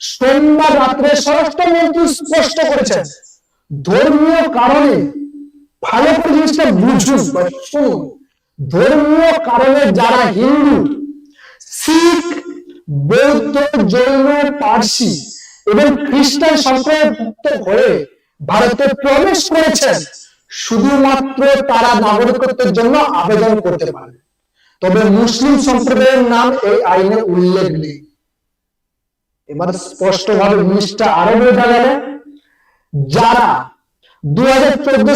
সোমবার রাত্রে স্বরাষ্ট্রমন্ত্রী স্পষ্ট করেছেন, ধর্মীয় কারণে ভালো করে জিনিসটা বুঝুন শুনুন। ধর্মীয় কারণে যারা হিন্দু, শিখ, বৌদ্ধ, জৈন, পার্সি এবং খ্রিস্টান সম্প্রদায়ভুক্ত হয়ে ভারতে প্রবেশ করেছেন, শুধুমাত্র তারা নাগরিকত্বের জন্য আবেদন করতে পারে তবে মুসলিম সম্প্রদায়ের নাম এই আইনে উল্লেখ নেই। এবার স্পষ্ট ভাবে জিনিসটা আরও বোঝা গেল যারা দু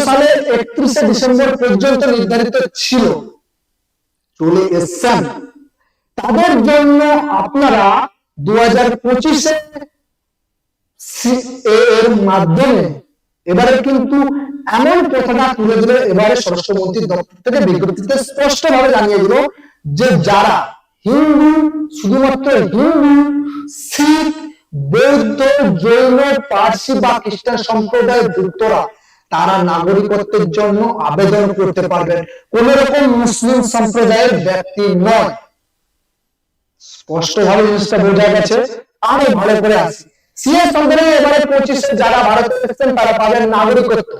সালে একত্রিশে ডিসেম্বর পর্যন্ত নির্ধারিত ছিল চলে এসছেন। তাদের জন্য আপনারা দু হাজার পঁচিশে এর মাধ্যমে এবারে কিন্তু এমন কথাটা তুলে দিল এবারে স্বরাষ্ট্রমন্ত্রী দপ্তর থেকে বিজ্ঞপ্তিতে স্পষ্ট ভাবে জানিয়ে দিল যে যারা হিন্দু শুধুমাত্র হিন্দু, শিখ, বৌদ্ধ, জৈন, পার্সি বা খ্রিস্টান সম্প্রদায়ের যুক্তরা তারা নাগরিকত্বের জন্য আবেদন করতে পারবেন। কোন রকম মুসলিম সম্প্রদায়ের ব্যক্তি নয়। স্পষ্ট ভাবে জিনিসটা বোঝা গেছে। আরও ভালো করে আসি সিএ সংবিধানে এবারে পঁচিশে যারা ভারতে এসেছেন, তারা পাবেন নাগরিকত্ব।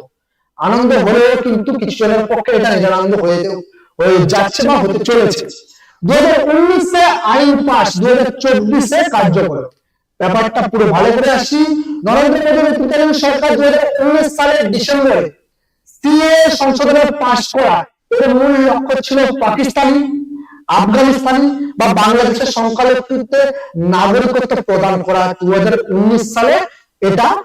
আনন্দ হলেও কিন্তু কিছু জনের পক্ষে এটা আনন্দ হয়ে যাচ্ছে বা হতে চলেছে। দু দু দু আফগানিস্তানি বা বাংলাদেশের সংখ্যালঘুত্বে নাগরিকত্ব প্রদান করা দুই হাজার উনিশ সালে। এটা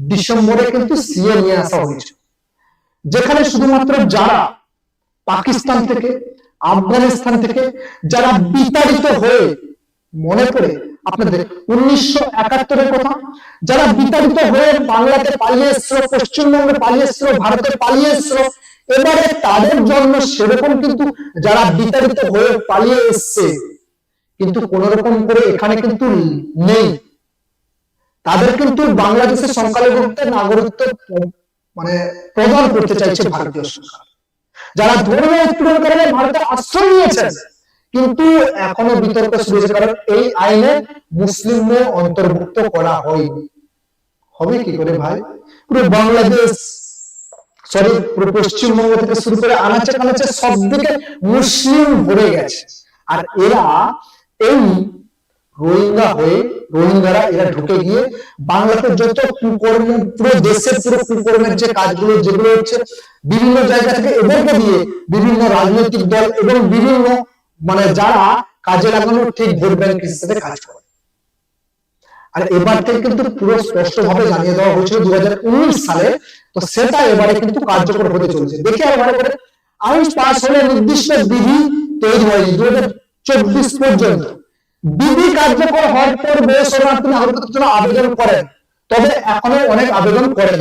ডিসেম্বরে কিন্তু সিএ নিয়ে আসা হয়েছে। যেখানে শুধুমাত্র যারা পাকিস্তান থেকে আফগানিস্তান থেকে যারা বিতাড়িত হয়ে মনে করে আপনাদের উনিশশো একাত্তরের কথা, যারা বিতাড়িত হয়ে বাংলাতে পালিয়ে এসছিল পশ্চিমবঙ্গে পালিয়ে এসছিল ভারতে পালিয়ে এসছিল এবারে তাদের জন্য সেরকম কিন্তু যারা বিতাড়িত হয়ে পালিয়ে এসছে, কিন্তু কোন রকম করে এখানে কিন্তু নেই। তাদের কিন্তু বাংলাদেশের সংখ্যালঘুত্বের নাগরিকত্ব মানে প্রদান করতে চাইছে ভারতীয় সরকার। যারা ধর্মীয় উৎপীড়ন কারণে ভারতে আশ্রয় নিয়েছেন। কিন্তু এখনও বিতর্ক শুরু হয়েছে, কারণ এই আইনে মুসলিমদের অন্তর্ভুক্ত করা হয়নি। হবে কি করে ভাই? পুরো বাংলাদেশ সরি পুরো পশ্চিমবঙ্গ থেকে শুরু করে আনাচে কানাচে সব দিকে মুসলিম ভরে গেছে। আর এরা এই রোহিঙ্গা হয়ে রোহিঙ্গারা এরা ঢুকে গিয়ে বাংলাতে যত কুকর্ম, পুরো দেশের পুরো কুকর্মের যে কাজগুলো, যেগুলো হচ্ছে বিভিন্ন জায়গা থেকে এদেরকে দিয়ে বিভিন্ন রাজনৈতিক দল এবং বিভিন্ন মানে যারা কাজে লাগানো ঠিক ভোট ব্যাংক হিসেবে কাজ করে। আর এবার থেকে কিন্তু পুরো স্পষ্ট ভাবে জানিয়ে দেওয়া হয়েছিল দু হাজার উনিশ সালে, তো সেটা এবারে কিন্তু কার্যকর হতে চলেছে। দেখি ভালো করে আইন পাস হলে নির্দিষ্ট বিধি তৈরি হয়নি দু হাজার চব্বিশ পর্যন্ত। বিধি কার্যকর হওয়ার পর বেসরকারি নাগরিকত্বের জন্য আবেদন করেন, তবে এখনও অনেক আবেদন করেন।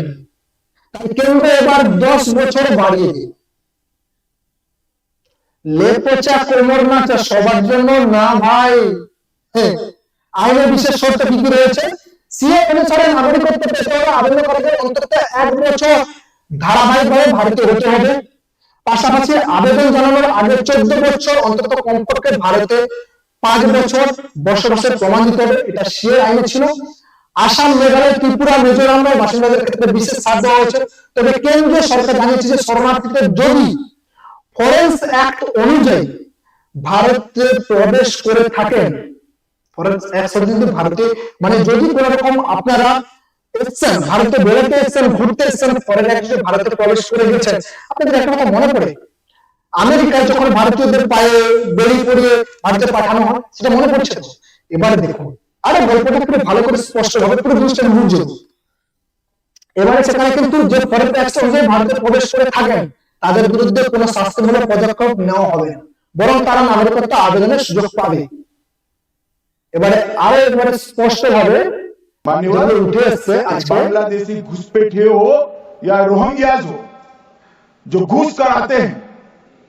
তাই কেন্দ্র এবার দশ বছর বাড়িয়ে দিল কোমর নাচা সবার জন্য না ভাই। বিশেষ শর্ত কি কি রয়েছে? সিএ অনুসারে নাগরিকত্ব পেতে হলে আবেদন করার অন্তত এক বছর ধারাবাহিকভাবে ভারতে হতে হবে। পাশাপাশি আবেদন জানানোর আগে চোদ্দ বছর অন্তত কমপক্ষে ভারতে পাঁচ বছর বসবাসের প্রমাণ দিতে হবে, এটা সে আইনে ছিল। আসাম, মেঘালয়, ত্রিপুরা মিজোরামের বাসিন্দাদের ক্ষেত্রে বিশেষ ছাড় দেওয়া হয়েছে। তবে কেন্দ্রীয় সরকার জানিয়েছে যে শরণার্থীদের যদি ফরেন্স অ্যাক্ট অনুযায়ী ভারতে প্রবেশ করে থাকেন, ফরেন্স অ্যাক্ট কিন্তু ভারতে মানে যদি কোন রকম আপনারা এসছেন, ভারতে বেরোতে এসছেন, ঘুরতে এসছেন ফরেন অ্যাক্ট ভারতে প্রবেশ করে গেছেন, আপনাদের একটা কথা মনে পড়ে আমেরিকায় যখন ভারতীয়দের পায়ে বেড়ি পড়িয়ে ভারতে পাঠানো হয় সেটা মনে পড়ছে তো এবারে দেখুন আরে গল্পটা পুরো ভালো করে স্পষ্ট ভাবে পুরো জিনিসটা বুঝে এবারে সেখানে কিন্তু যে ফরেন ট্যাক্স অনুযায়ী ভারতে প্রবেশ করে থাকেন তাদের বিরুদ্ধে কোনো শাস্তিমূলক পদক্ষেপ নেওয়া হবে না বরং তারা নাগরিকত্ব আবেদনের সুযোগ পাবে এবারে আরো এবারে স্পষ্ট ভাবে मान्यवर উঠে এসছে আজকে बांग्लादेशी घुसपैठे हो या रोहिंग्याज हो जो घुस कर आते हैं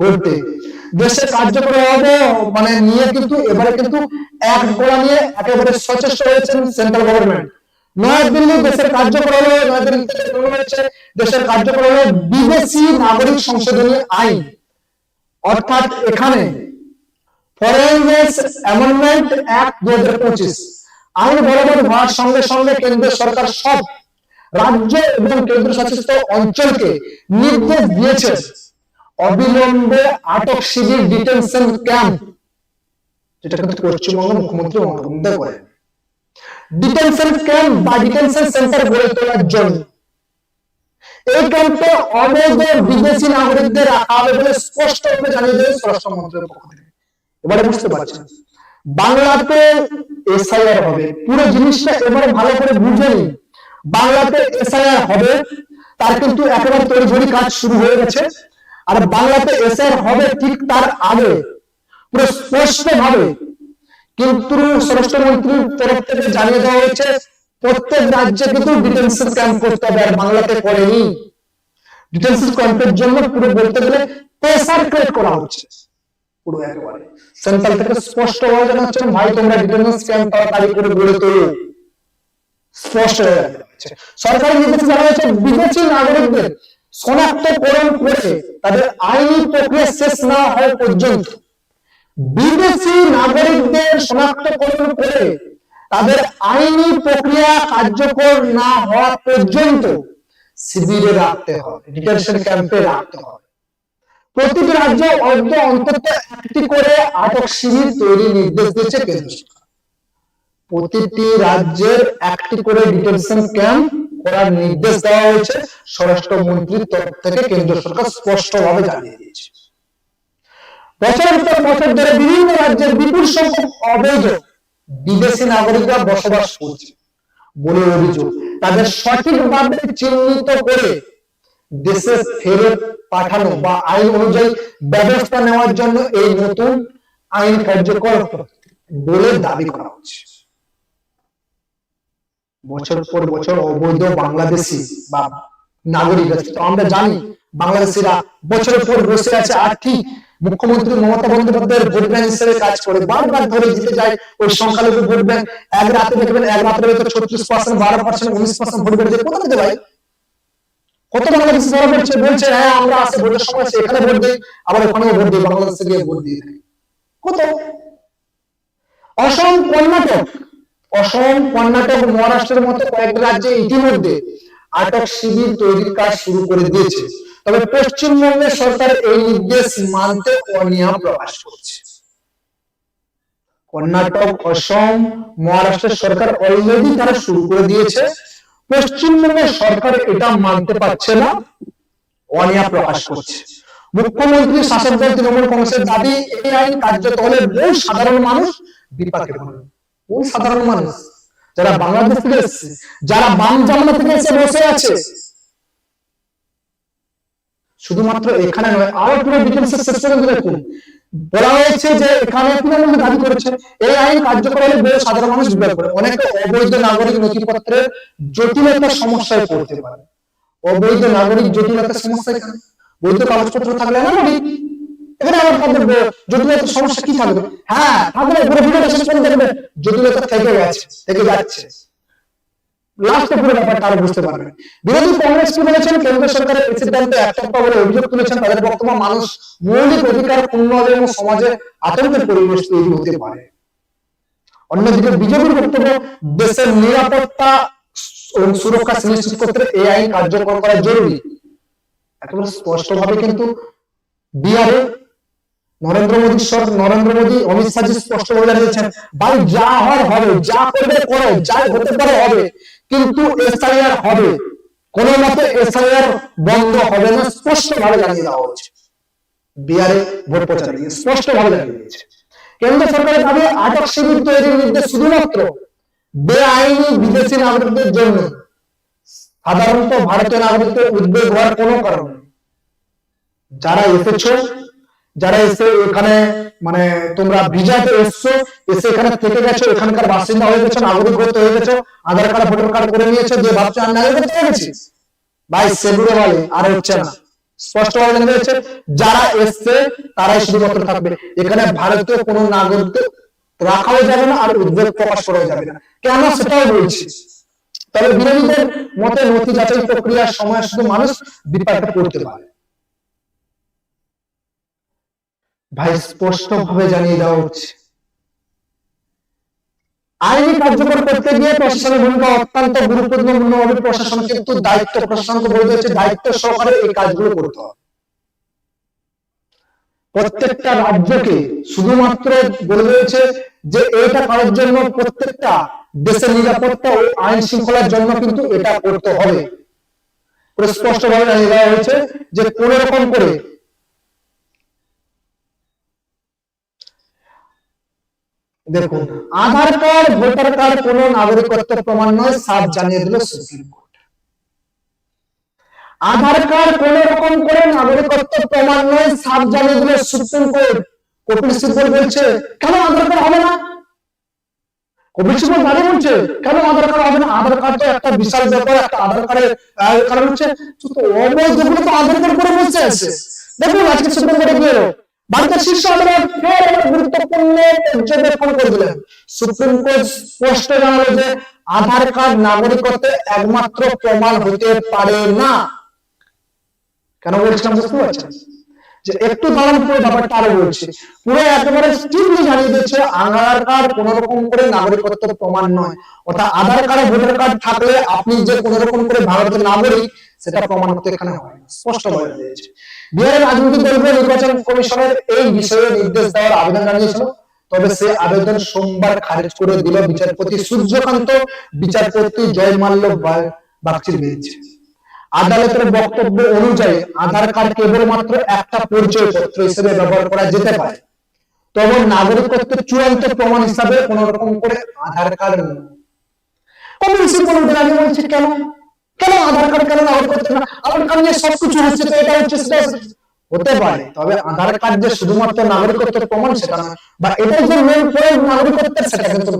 করতে। দেশে কার্যকর হবে মানে নিয়ে কিন্তু এবারে কিন্তু এক গোলা নিয়ে একেবারে সচেষ্ট হয়েছেন সেন্ট্রাল গভর্নমেন্ট নয়াদিল্লি দেশের কার্যকর হলো দেশের কার্যকর হলো বিদেশি নাগরিক সংশোধনী আইন। অর্থাৎ এখানে ফরেনস অ্যামেন্ডমেন্ট অ্যাক্ট দু হাজার পঁচিশ। আইন বরাবর হওয়ার সঙ্গে সঙ্গে কেন্দ্র সরকার সব রাজ্য এবং কেন্দ্রশাসিত অঞ্চলকে নির্দেশ দিয়েছে। অবিলম্বে আটক শিবির ডিটেনশন ক্যাম্প, যেটা কিন্তু পশ্চিমবঙ্গ মুখ্যমন্ত্রী মমতা করেন। ডিটেনশন ক্যাম্প বা ডিটেনশন সেন্টার গড়ে তোলার জন্য এই ক্যাম্পে অবৈধ বিদেশি নাগরিকদের রাখা হবে বলে স্পষ্টভাবে জানিয়ে দিয়েছে স্বরাষ্ট্র মন্ত্রকের পক্ষ থেকে। এবারে বুঝতে পারছেন, বাংলাতে এসআইআর হবে। পুরো জিনিসটা এবারে ভালো করে বুঝে নিন। বাংলাতে এসআইআর হবে, তার কিন্তু একেবারে তড়িঘড়ি কাজ শুরু হয়ে গেছে। আর বাংলাতে এসআইআর হবে ঠিক তার আগে। পুরো স্পষ্ট ভাবে কিন্তু স্বরাষ্ট্রমন্ত্রীর তরফ থেকে জানিয়ে দেওয়া হয়েছে প্রত্যেক রাজ্যে কিন্তু ডিটেনশন ক্যাম্প করতে হবে আর বাংলাতে করেনি। ডিটেনশন ক্যাম্পের জন্য পুরো বলতে গেলে প্রেসার ক্রিয়েট করা হচ্ছে। পুরো একেবারে। সেন্ট্রাল থেকে স্পষ্ট হয়ে জানাচ্ছে ভাই তোমরা ডিটেনশন ক্যাম্প তাড়াতাড়ি করে গড়ে তোলো। স্পষ্ট হয়ে যাচ্ছে সরকারি নির্দেশে জানা হয়েছে বিদেশি নাগরিকদের শনাক্তকরণ করে তাদের আইনি প্রক্রিয়া শেষ না হওয়া পর্যন্ত বিদেশি নাগরিকদের শনাক্তকরণ করে তাদের আইনি প্রক্রিয়া কার্যকর না হওয়া পর্যন্ত শিবিরে রাখতে হবে, ডিটেনশন ক্যাম্পে রাখতে হবে। প্রতিটি রাজ্য অর্ধ অন্তত একটি করে আটক শিবির তৈরি নির্দেশ দিয়েছে কেন্দ্র প্রতিটি রাজ্যের একটি করে ডিটেনশন ক্যাম্প করার নির্দেশ দেওয়া হয়েছে স্বরাষ্ট্রমন্ত্রীর তরফ থেকে কেন্দ্র সরকার স্পষ্টভাবে জানিয়ে দিয়েছে। বছরের পর বছর ধরে বিভিন্ন রাজ্যের বিপুল সংখ্যক অবৈধ বিদেশি নাগরিকরা বসবাস করছে বলে অভিযোগ। তাদের সঠিকভাবে চিহ্নিত করে দেশে ফেরত পাঠানো বা আইন অনুযায়ী ব্যবস্থা নেওয়ার জন্য এই নতুন আইন কার্যকর বলে দাবি করা হচ্ছে। বছর পর বছর অবৈধ বাংলাদেশি বা নাগরিক আছে। তো আমরা জানি বাংলাদেশিরা বছরের পর বসে আছে আর ঠিক মুখ্যমন্ত্রী মমতা বন্দ্যোপাধ্যায়ের ভোট ব্যাংক হিসেবে কাজ করে। বারবার ধরে জিতে যায়, ওই সংখ্যালঘু ভোট ব্যাংক এক রাতে দেখবেন এক রাতের ভেতর ছত্রিশ পার্সেন্ট বারো পার্সেন্ট উনিশ পার্সেন্ট ভোট বেড়ে যায় কোথা থেকে ভাই? কত বাংলাদেশি বলছে হ্যাঁ আমরা ভোটের সময় এখানে ভোট দিই, আবার ওখানেও ভোট দিই, বাংলাদেশে গিয়ে ভোট দিয়ে থাকি। কত অসম, কর্ণাটক অসম, কর্ণাটক মহারাষ্ট্রের মতো কয়েকটা রাজ্যে ইতিমধ্যে আটক শিবির তৈরির কাজ শুরু করে দিয়েছে। তবে পশ্চিমবঙ্গের সরকার এই নির্দেশ মানতে অনীহা প্রকাশ করছে। কর্ণাটক, অসম, মহারাষ্ট্রের সরকার অলরেডি তারা শুরু করে দিয়েছে। পশ্চিমবঙ্গের সরকার এটা মানতে পারছে না অনীহা প্রকাশ করছে। মুখ্যমন্ত্রী শাসক দল তৃণমূল কংগ্রেসের দাবি, এই আইন কার্যত হলে বহু সাধারণ মানুষ বিপাকে পড়বে। সাধারণ মানুষ। যারা বাংলাদেশ থেকে এসেছে, যারা বাম জামানা থেকে এসে বসে আছে। শুধুমাত্র এখানে নয় আরও পুরো ডিটেলস শেষ পর্যন্ত দেখুন। বলা হয়েছে যে এখানে তৃণমূল দাবি করেছে? এই আইন কার্যকর হলে সাধারণ মানুষ বিপাকে পড়ে অনেকে অবৈধ নাগরিক নথিপত্রের জটিলতার সমস্যায় পড়তে পারে। অবৈধ নাগরিক জটিলতার সমস্যা এখানে বৈধ কাগজপত্র থাকলে নাগরিক এখানে আমার তাদের জটিলতার হ্যাঁ থাকবে পুরো দেখবে জটিলতা যাচ্ছে। লাস্টে পুরো ব্যাপারটা বুঝতে পারবেন বিরোধী কংগ্রেস বলেছেন? কেন্দ্র সরকারের অভিযোগ তুলেছেন, তাদের বক্তব্য মানুষ মৌলিক অধিকার পূর্ণ এবং সমাজে আতঙ্কের পরিবেশ তৈরি হতে পারে। অন্যদিকে বিজেপির বক্তব্য, দেশের নিরাপত্তা সুরক্ষা সুনিশ্চিত করতে এই আইন কার্যকর করা জরুরি। একেবারে স্পষ্টভাবে কিন্তু বিহারে নরেন্দ্র মোদী সর নরেন্দ্র মোদী অমিত শাহ জি স্পষ্ট বলে জানিয়েছেন, ভাই, যা হওয়ার হবে, যা করবে করো, যা হতে পারে হবে, কিন্তু এসআইআর হবে। কোন মতে এসআইআর বন্ধ হবে না স্পষ্ট ভাবে জানিয়ে দেওয়া হয়েছে। বিহারে ভোট প্রচারে স্পষ্ট ভাবে জানিয়ে দিয়েছে। কেন্দ্র সরকারের ভাবে আটক শিবির তৈরির নির্দেশ শুধুমাত্র বেআইনি বিদেশি নাগরিকদের জন্য সাধারণত ভারতীয় নাগরিকদের উদ্বেগ হওয়ার কোনো কারণ যারা এসেছ যারা এসে এখানে মানে তোমরা ভিজাতে এসছো, এসে এখানে থেকে গেছো, এখানকার বাসিন্দা হয়ে গেছো, নাগরিক হয়ে গেছো, আধার কার্ড, ভোটার কার্ড করে নিয়েছো, যে ভাবছ আমি নাগরিক হতে গেছি। ভাই, সেগুলো বলে, আর হচ্ছে না। স্পষ্ট ভাবে জানা যাচ্ছে যারা এসছে, তারাই শুধুমাত্র থাকবে। এখানে ভারতীয় কোনো নাগরিক রাখাও যাবে না আর উদ্বেগ প্রকাশ করাও যাবে না। কেন সেটাও বলছি। তবে বিরোধীদের মতে নথি যাচাই প্রক্রিয়ার সময় শুধু মানুষ বিপাকে পড়তে পারে। ভাই স্পষ্ট ভাবে জানিয়ে দেওয়া হচ্ছে। আইনি কার্যকর করতে গিয়ে প্রশাসনের ভূমিকা অত্যন্ত গুরুত্বপূর্ণভাবে প্রশাসন কিন্তু দায়িত্ব, প্রশাসনকে বলে দিয়েছে দায়িত্ব সহকারে এই কাজগুলো করতে হবে। প্রত্যেকটা রাজ্যকে শুধুমাত্র বলে দিয়েছে যে এটা করার জন্য প্রত্যেকটা দেশের নিরাপত্তা ও আইন শৃঙ্খলার জন্য কিন্তু এটা করতে হবে। পুরো স্পষ্টভাবে জানিয়ে দেওয়া হয়েছে যে কোন রকম করে দেখুন আধার কার্ড ভোটার কার্ড কোন নাগরিকত্ব প্রমাণ নয় সাফ জানিয়ে দিল সুপ্রিম কোর্ট। আধার কার্ড কোন রকম করে নাগরিকত্ব প্রমাণ নয় সাফ জানিয়ে দিল সুপ্রিম কোর্ট। কপিল সিব্বল বলছে কেন আধার কার্ড হবে না? কপিল সিব্বল দাঁড়িয়ে বলছে কেন আধার কার্ড হবে না? আধার কার্ড তো একটা বিশাল ব্যাপার একটা আধার কার্ডের কারণ হচ্ছে অবৈধগুলো তো আধার কার্ড করে বসে আছে। দেখুন আজকে সুপ্রিম কোর্টে গিয়ে ভারতের শীর্ষ আদালত ফের গুরুত্বপূর্ণ পর্যবেক্ষণ করে দিলেন। সুপ্রিম কোর্ট স্পষ্ট জানালো যে আধার কার্ড একমাত্র প্রমাণ হতে পারে না। কেন বলছিলাম বুঝতে পারছেন? যে একটু দাঁড়ান পুরো ব্যাপারটা আরও বলছি। পুরো একেবারে স্ট্রিক্টলি জানিয়ে দিচ্ছে আধার কার্ড কোন রকম করে নাগরিকত্ব প্রমাণ নয়। অর্থাৎ আধার কার্ড, ভোটার কার্ড থাকলে আপনি যে কোন রকম করে ভারতের নাগরিক সেটা প্রমাণ হতে এখানে স্পষ্ট বলে দিয়েছে। বিহারের রাজনৈতিক দলগুলো নির্বাচন কমিশনের এই বিষয়ে নির্দেশ দেওয়ার আবেদন জানিয়েছিল, তবে সে আবেদন সোমবার খারিজ করে দিল বিচারপতি সূর্যকান্ত, বিচারপতি জয়মাল্য বাগচির বেঞ্চ। আদালতের বক্তব্য অনুযায়ী আধার কার্ড কেবলমাত্র একটা পরিচয় পত্র হিসেবে ব্যবহার করা যেতে পারে। তবে নাগরিকত্বের চূড়ান্ত প্রমাণ হিসাবে কোন রকম করে আধার কার্ড কমিউনিস্ট কোনো বলছে কেন? কেন আধার কার্ড কেন নাগরিকত্ব না? আধার কার্ড নিয়ে সবকিছু হচ্ছে তো এটা হচ্ছে হতে পারে, তবে আধার কার্ড যে শুধুমাত্র নাগরিকত্বের প্রমাণ সেটা নয় বা এটাই যে মেন পয়েন্ট নাগরিকত্বের সেটা কিন্তু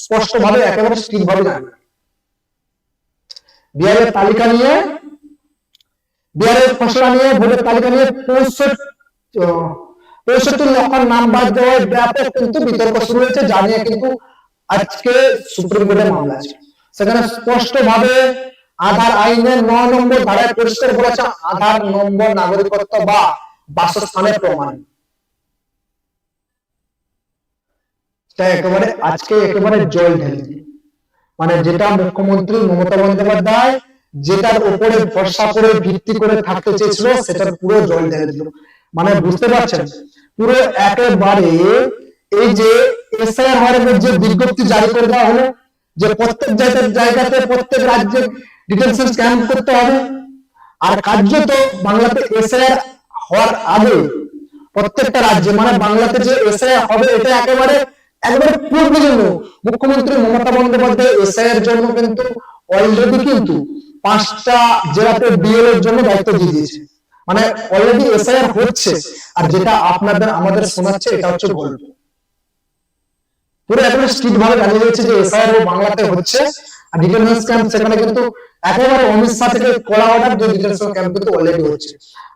স্পষ্ট ভাবে একেবারে ঠিক ভাবে জানে বিহারের তালিকা নিয়ে, বিহারের খসড়া নিয়ে, ভোটের তালিকা নিয়ে পঁয়ষট্টি লক্ষ নাম বাদ দেওয়ার ব্যাপক কিন্তু বিতর্ক শুরু হয়েছে, যা নিয়ে কিন্তু আজকে সুপ্রিম মামলা আছে। সেখানে স্পষ্ট ভাবে আধার আইনের নয় নম্বর ধারায় পরিষ্কার বলেছে আধার নম্বর নাগরিকত্ব বা বাসস্থানের প্রমাণ। একেবারে আজকে একেবারে জল ঢেলে মানে যেটা মুখ্যমন্ত্রী মমতা বন্দ্যোপাধ্যায় যেটার উপরে ভরসা করে, ভিত্তি করে থাকতে চেয়েছিল সেটার পুরো জল ঢেলে দিল। মানে বুঝতে পারছেন? পুরো একেবারে এই যে এসআইআর হওয়ার যে বিজ্ঞপ্তি জারি করে দেওয়া হলো, যে প্রত্যেক জায়গাতে, প্রত্যেক রাজ্যে ডিটেনশন স্ক্যান করতে হবে। আর কার্যত বাংলাতে এসআইআর হওয়ার আগে প্রত্যেকটা রাজ্যে মানে বাংলাতে যে এসআইআর হবে, এটা একেবারে একেবারে পূর্ব জন্য মুখ্যমন্ত্রী মমতা বন্দ্যোপাধ্যায় এসআইআর জন্য কিন্তু অলরেডি কিন্তু পাঁচটা জেলাতে বিএল এর জন্য দায়িত্ব দিয়ে দিয়েছে। মানে অলরেডি এসআইআর হচ্ছে। আর যেটা আপনাদের, আমাদের শোনাচ্ছে, এটা হচ্ছে গল্প। পুরো একেবারে স্ট্রিক্ট ভাবে জানিয়ে দিয়েছে যে এসআইআর বাংলাতে হচ্ছে। ডিটেনশন ক্যাম্প সেখানে কিন্তু একেবারে থেকে কলা অর্ডার ক্যাম্প কিন্তু অলরেডি হচ্ছে।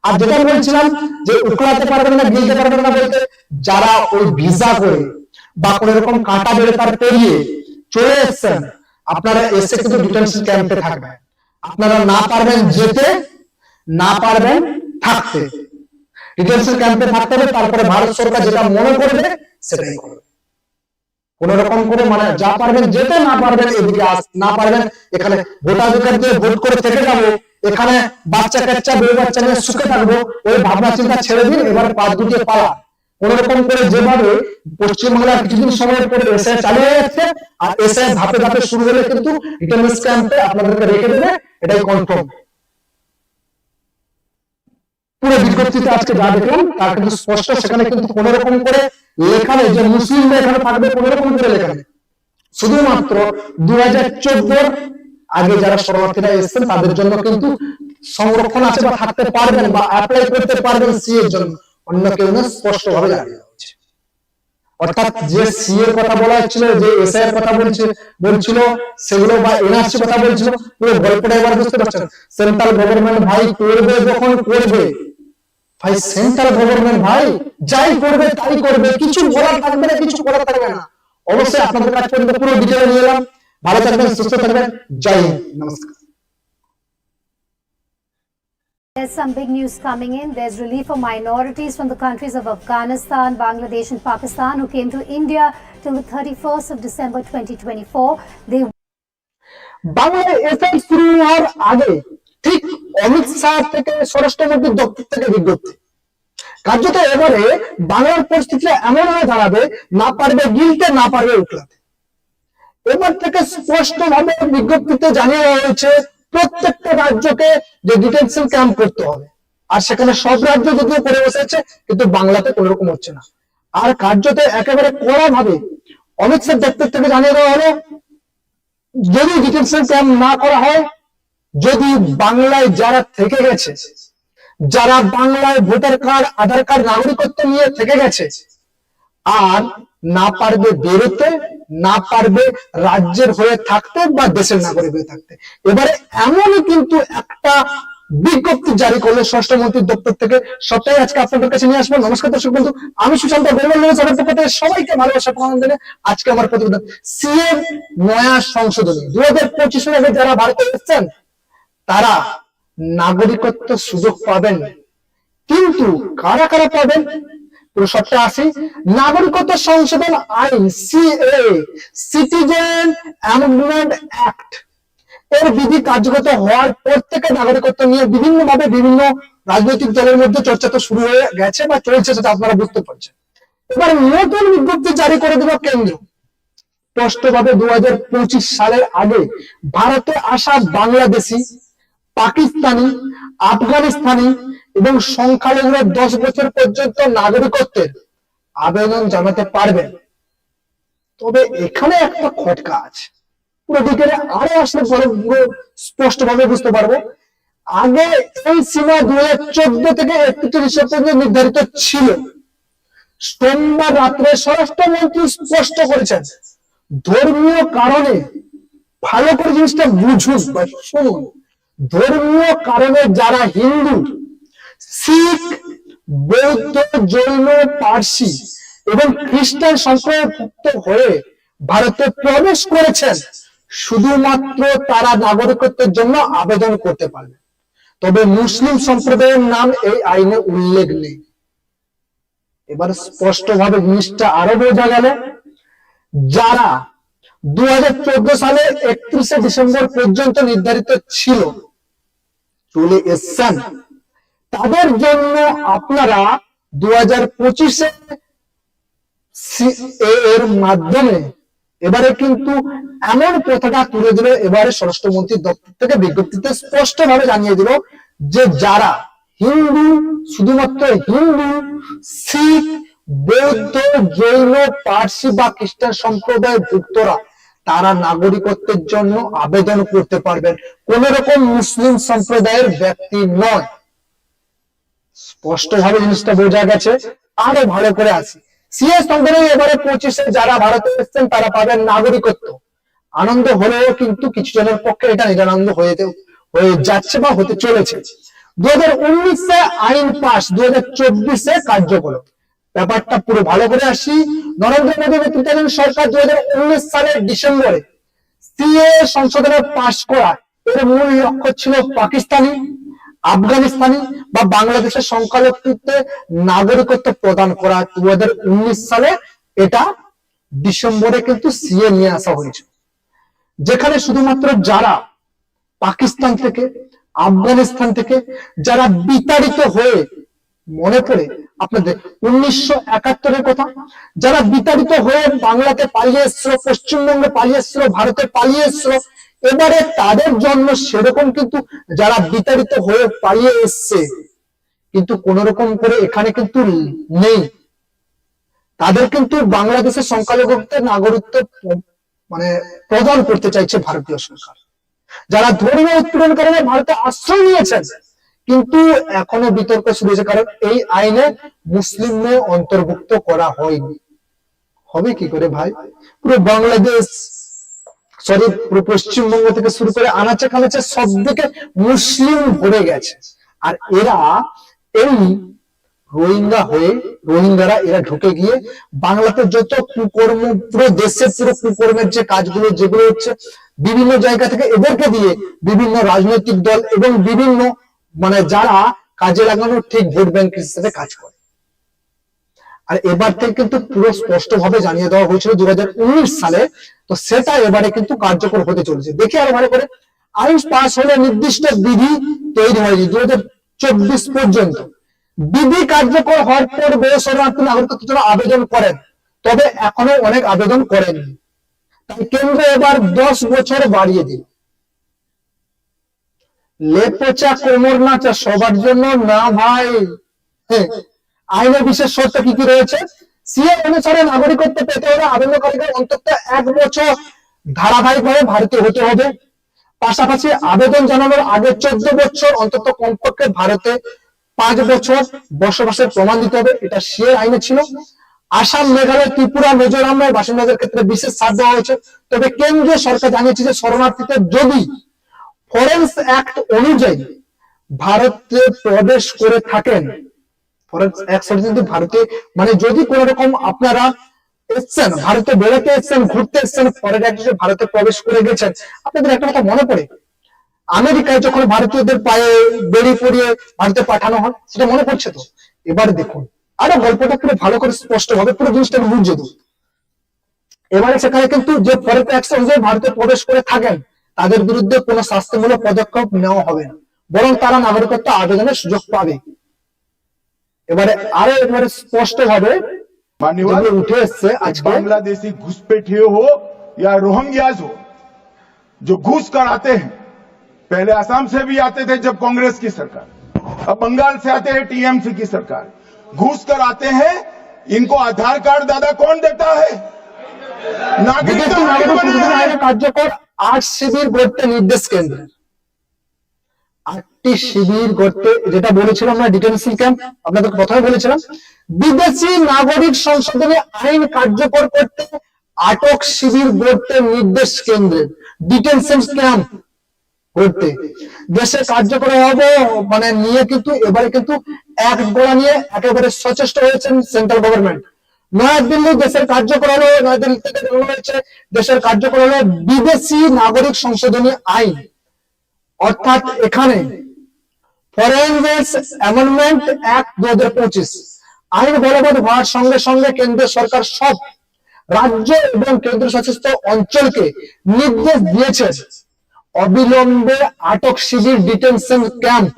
আর যেটা বলছিলাম যে উকলাতে পারবেন না, গিলতে পারবেন না বলতে যারা ওই ভিসা করে বা কোন রকম কাঁটা বেড়ে তার পেরিয়ে চলে এসছেন, আপনারা এসে কিন্তু ডিটেনশন ক্যাম্পে থাকবেন। আপনারা না পারবেন যেতে, না পারবেন থাকতে। ডিটেনশন ক্যাম্পে থাকতে হবে, তারপরে ভারত সরকার যেটা মনে করবে, সেটাই করবে। কোন রকম করে মানে যা পারবেন যেতে না পারবেন এদিকে না পারবেন, এখানে ভোটাধিকার দিয়ে ভোট করে থেকে যাব, এখানে বাচ্চা কাচ্চা, বউ বাচ্চা নিয়ে সুখে থাকব ওই ভাবনা চিন্তা ছেড়ে দিন, এবার পাঁচ দুটিয়ে পালা। কোন রকম করে যেভাবে পশ্চিমবাংলার কিছুদিন সময় পরে এসআই চালু হয়ে যাচ্ছে, আর এসআই ধাপে ধাপে শুরু হলে কিন্তু রিটার্ন ক্যাম্পে আপনাদেরকে রেখে দেবে, এটাই কনফার্ম পুরো বিজ্ঞপ্তিতে আজকে যা দেখলাম, তার কিন্তু স্পষ্ট, সেখানে কিন্তু কোন রকম করে লেখা নেই, যে মুসলিমরা এখানে থাকবে কোন রকম করে লেখা নেই। শুধুমাত্র দু হাজার আগে যারা শরণার্থীরা এসেছেন, তাদের জন্য কিন্তু সংরক্ষণ আছে বা থাকতে পারবেন বা অ্যাপ্লাই করতে পারবেন সি এর জন্য। অন্য কেউ না স্পষ্ট ভাবে জানিয়ে দেওয়া অর্থাৎ যে সি এর কথা বলা হচ্ছিল যে এসআই এর কথা বলছে, বলছিল, সেগুলো বা এনআরসি কথা বলছিল, পুরো গল্পটা এবার বুঝতে পারছেন। সেন্ট্রাল গভর্নমেন্ট ভাই করবে যখন করবে ভাই সেন্ট্রাল গভর্নমেন্ট ভাই যাই করবে তাই করবে কিছু বলার থাকবে না কিছু করার থাকবে না অবশ্যই আপনাদের কাছ পর্যন্ত পুরো ডিটেলে নিয়ে এলাম ভালো থাকবেন সুস্থ থাকবেন জয় হিন্দ নমস্কার There's some big news coming in. There's relief for minorities from the countries of Afghanistan, Bangladesh, and Pakistan who came to India till the 31st of December 2024. They বাংলায় এফআই শুরু হওয়ার আগে ঠিক অমিত শাহ থেকে স্বরাষ্ট্রমন্ত্রীর দপ্তর থেকে বিজ্ঞপ্তি। কার্যত এবারে বাংলার পরিস্থিতি এমন হয়ে দাঁড়াবে, না পারবে গিলতে, না পারবে উঠলাতে এবার থেকে স্পষ্ট ভাবে বিজ্ঞপ্তিতে জানিয়ে দেওয়া হয়েছে, প্রত্যেকটা রাজ্যকে যে ডিটেনশন ক্যাম্প করতে হবে। আর সেখানে সব রাজ্য যদিও করে বসেছে, কিন্তু বাংলাতে কোন রকম হচ্ছে না। আর কার্যতে একেবারে কড়া ভাবে অমিত শাহ দপ্তর থেকে জানিয়ে দেওয়া হলো, যদি ডিটেনশন ক্যাম্প না করা হয় যদি বাংলায় যারা থেকে গেছে, যারা বাংলায় ভোটার কার্ড, আধার কার্ড, নাগরিকত্ব নিয়ে থেকে গেছে, আর না পারবে বেরোতে, না পারবে রাজ্যের হয়ে থাকতে বা দেশের নাগরিক হয়ে থাকতে। এবারে এমনই কিন্তু একটা বিজ্ঞপ্তি জারি করল ষষ্ঠ মন্ত্রীর দপ্তর থেকে। সবটাই আজকে আপনাদের কাছে নিয়ে আসব। নমস্কার দর্শক বন্ধু, আমি সুশান্ত নিউজ আমার পক্ষ থেকে সবাইকে ভালোবাসা প্রমাণ দেবে আজকে আমার প্রতিবেদন। সিএম নয়া সংশোধনী। দু হাজার পঁচিশ যারা ভারতে এসেছেন তারা নাগরিকত্ব সুযোগ পাবেন। কিন্তু কারা কারা পাবেন? সবটা আসি নাগরিকত্ব সংশোধন আইন সিএ সিটিজেন অ্যামেন্ডমেন্ট অ্যাক্ট এর বিধি কার্যগত হওয়ার পর থেকে নাগরিকত্ব নিয়ে বিভিন্ন ভাবে বিভিন্ন রাজনৈতিক দলের মধ্যে চর্চা তো শুরু হয়ে গেছে বা চলছে সেটা আপনারা বুঝতে পারছেন। এবার নতুন বিজ্ঞপ্তি জারি করে দিল কেন্দ্র। স্পষ্টভাবে দু হাজার পঁচিশ সালের আগে ভারতে আসা বাংলাদেশি পাকিস্তানি, আফগানিস্তানি এবং সংখ্যালঘুরা দশ বছর পর্যন্ত নাগরিকত্বের আবেদন জানাতে পারবেন তবে এখানে একটা খটকা আছে। পুরো ডিটেলে আরও আসলে পরে পুরো স্পষ্ট ভাবে বুঝতে পারব। আগে এই সীমা দু হাজার চোদ্দ থেকে একত্রিশ পর্যন্ত নির্ধারিত ছিল। সোমবার রাত্রে স্বরাষ্ট্রমন্ত্রী স্পষ্ট করেছেন, ধর্মীয় কারণে ভালো করে জিনিসটা বুঝুন বা শুনুন। ধর্মীয় কারণে যারা হিন্দু, শিখ, বৌদ্ধ, জৈন, পার্সি এবং খ্রিস্টান সম্প্রদায়ভুক্ত হয়ে ভারতে প্রবেশ করেছেন, শুধুমাত্র তারা নাগরিকত্বের জন্য আবেদন করতে পারবে। তবে মুসলিম সম্প্রদায়ের নাম এই আইনে উল্লেখ নেই। এবার স্পষ্ট ভাবে জিনিসটা আরও বোঝা গেল, যারা দু হাজার চোদ্দ সালে একত্রিশে ডিসেম্বর পর্যন্ত নির্ধারিত ছিল। চলে এসছেন। তাদের জন্য আপনারা দু হাজার পঁচিশে এর মাধ্যমে এবারে কিন্তু এমন প্রথাটা তুলে দিল, এবারে স্বরাষ্ট্রমন্ত্রীর দপ্তর থেকে বিজ্ঞপ্তিতে স্পষ্ট ভাবে জানিয়ে দিল যে যারা হিন্দু, শুধুমাত্র হিন্দু, শিখ, বৌদ্ধ, জৈন, পার্সি বা খ্রিস্টান সম্প্রদায় ভুক্তরা তারা নাগরিকত্বের জন্য আবেদন করতে পারবেন। কোন রকম মুসলিম সম্প্রদায়ের ব্যক্তি নয়। স্পষ্ট ভাবে জিনিসটা বোঝা গেছে। আরও ভালো করে আসি সিএস এবারে পঁচিশে যারা ভারতে এসেছেন, তারা পাবেন নাগরিকত্ব। আনন্দ হলেও কিন্তু কিছু জনের পক্ষে এটা নিরানন্দ হয়ে হয়ে যাচ্ছে বা হতে চলেছে। দু হাজার উনিশে আইন পাস দু হাজার চব্বিশে কার্যকর ব্যাপারটা পুরো ভালো করে আসি নরেন্দ্র মোদী নেতৃত্বাধীন সরকার দু সালের ডিসেম্বরে সিএ সংশোধনে পাশ করা এর মূল লক্ষ্য ছিল পাকিস্তানি, আফগানিস্তানি বা বাংলাদেশের সংখ্যালঘুত্বে নাগরিকত্ব প্রদান করা। দু হাজার উনিশ সালে এটা ডিসেম্বরে কিন্তু সিএ নিয়ে আসা হয়েছে। যেখানে শুধুমাত্র যারা পাকিস্তান থেকে, আফগানিস্তান থেকে, যারা বিতাড়িত হয়ে মনে পড়ে আপনাদের। উনিশশো একাত্তরের কথা, যারা বিতাড়িত হয়ে বাংলাতে পালিয়ে এসছিল, পশ্চিমবঙ্গে পালিয়ে এসছিল, ভারতে পালিয়ে এসছিল, এবারে তাদের জন্য সেরকম কিন্তু যারা বিতাড়িত হয়ে পালিয়ে এসছে, কিন্তু কোন রকম করে এখানে কিন্তু নেই। তাদের কিন্তু বাংলাদেশের সংখ্যালঘুদের নাগরিকত্ব মানে প্রদান করতে চাইছে ভারতীয় সরকার। যারা ধর্মীয় উৎপীড়ন কারণে ভারতে আশ্রয় নিয়েছেন কিন্তু এখনও বিতর্ক শুরু হয়েছে, কারণ এই আইনে মুসলিম অন্তর্ভুক্ত করা হয়নি। হবে কি করে ভাই? পুরো বাংলাদেশ, সরি, পুরো পশ্চিমবঙ্গ থেকে শুরু করে আনাচে কানাচে সব দিকে মুসলিম ভরে গেছে। আর এরা এই রোহিঙ্গা হয়ে, রোহিঙ্গারা এরা ঢুকে গিয়ে বাংলাতে যত কুকর্ম, পুরো দেশের পুরো কুকর্মের যে কাজগুলো, যেগুলো হচ্ছে বিভিন্ন জায়গা থেকে এদেরকে দিয়ে বিভিন্ন রাজনৈতিক দল এবং বিভিন্ন মানে যারা কাজে লাগানোর ঠিক ভোট ব্যাংক হিসেবে কাজ করে। আর এবার থেকে কিন্তু পুরো স্পষ্ট ভাবে জানিয়ে দেওয়া হয়েছিল দু সালে। তো সেটা এবারে কিন্তু কার্যকর হতে চলেছে। দেখি আরও ভালো করে আইন পাস হলে নির্দিষ্ট বিধি তৈরি হয়নি দু চব্বিশ পর্যন্ত। বিধি কার্যকর হওয়ার পর শরণার্থী নাগরিকত্ব জন্য আবেদন করেন, তবে এখনও অনেক আবেদন করেননি। কেন্দ্র এবার দশ বছর বাড়িয়ে দিল। লেপোচা, কোমর নাচা, সবার জন্য না ভাই। আইনের বিশেষ শর্ত কি কি রয়েছে? সিএ অনুসারে নাগরিকত্ব পেতে হলে আবেদনকারীকে অন্তত এক বছর ধারাবাহিকভাবে ভারতীয় হতে হবে। পাশাপাশি আবেদন জানানোর আগে চোদ্দ বছর অন্তত কমপক্ষে ভারতে পাঁচ বছর বসবাসের প্রমাণ দিতে হবে। এটা সিএ আইনে ছিল। আসাম, মেঘালয়, ত্রিপুরা, মিজোরামের বাসিন্দাদের ক্ষেত্রে বিশেষ ছাড় দেওয়া হয়েছে। তবে কেন্দ্রীয় সরকার জানিয়েছে যে শরণার্থীদের যদি ফরেন্স অ্যাক্ট অনুযায়ী ভারতে প্রবেশ করে থাকেন। ফরেন্স অ্যাক্ট যদি ভারতে মানে যদি কোন রকম আপনারা এসছেন, ভারতে বেড়াতে এসছেন, ঘুরতে এসছেন ফরেন অ্যাক্ট ভারতে প্রবেশ করে গেছেন, আপনাদের একটা কথা মনে পড়ে? আমেরিকায় যখন ভারতীয়দের পায়ে বেড়ি পরিয়ে ভারতে পাঠানো হয়, সেটা মনে পড়ছে তো? এবার দেখুন, আরও গল্পটা পুরো ভালো করে স্পষ্ট ভাবে পুরো জিনিসটা বুঝিয়ে দেবো। এবারে সেখানে কিন্তু যে ফরেন ট্যাক্স অনুযায়ী ভারতে প্রবেশ করে থাকেন তাদের বিরুদ্ধে কোনো শাস্তিমূলক পদক্ষেপ নেওয়া হবে না বরং তারা নাগরিকত্ব আবেদনের সুযোগ পাবে এবারে আরো এবারে স্পষ্ট ভাবে मान्यवर যেগুলো উঠে এসছে আজকে बांग्लादेशी घुसपैठिए हो या रोहिंग्याज हो जो घुस कर आते हैं पहले असम से भी आते थे जब कांग्रेस की सरकार अब बंगाल से आते हैं टीएमसी की सरकार घुस कर आते हैं इनको आधार कार्ड दादा कौन देता है কার্যকর আট শিবির গড়তে নির্দেশ কেন্দ্রের আটটি শিবির গড়তে যেটা বলেছিলাম আমরা ডিটেনশন ক্যাম্প আপনাদের বলেছিলাম। বিদেশি নাগরিক সংশোধনী আইন কার্যকর করতে আটক শিবির গড়তে নির্দেশ কেন্দ্রের ডিটেনশন ক্যাম্প করতে দেশে কার্যকর হবে মানে নিয়ে কিন্তু এবারে কিন্তু এক গোড়া নিয়ে একেবারে সচেষ্ট হয়েছেন সেন্ট্রাল গভর্নমেন্ট। নয়াদিল্লি দেশের কার্যকর হলো নয়াদিল্লি থেকে হয়েছে দেশের কার্যকর হলো বিদেশি নাগরিক সংশোধনী আইন। অর্থাৎ এখানে ফরেনস অ্যামেন্ডমেন্ট দু হাজার পঁচিশ। আইন বলবৎ হওয়ার সঙ্গে সঙ্গে কেন্দ্র সরকার সব রাজ্য এবং কেন্দ্রশাসিত অঞ্চলকে নির্দেশ দিয়েছে অবিলম্বে আটক শিবির ডিটেনশন ক্যাম্প,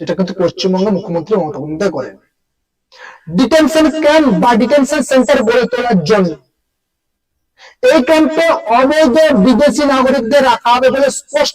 যেটা কিন্তু পশ্চিমবঙ্গ মুখ্যমন্ত্রী মমতা বন্দ্যোপাধ্যায় করেন। ডিটেনশন ক্যাম্প বা ডিটেনশন সেন্টার গড়ে তোলার জন্য। এই ক্যাম্পে অবৈধ বিদেশি নাগরিকদের রাখা হবে বলে স্পষ্ট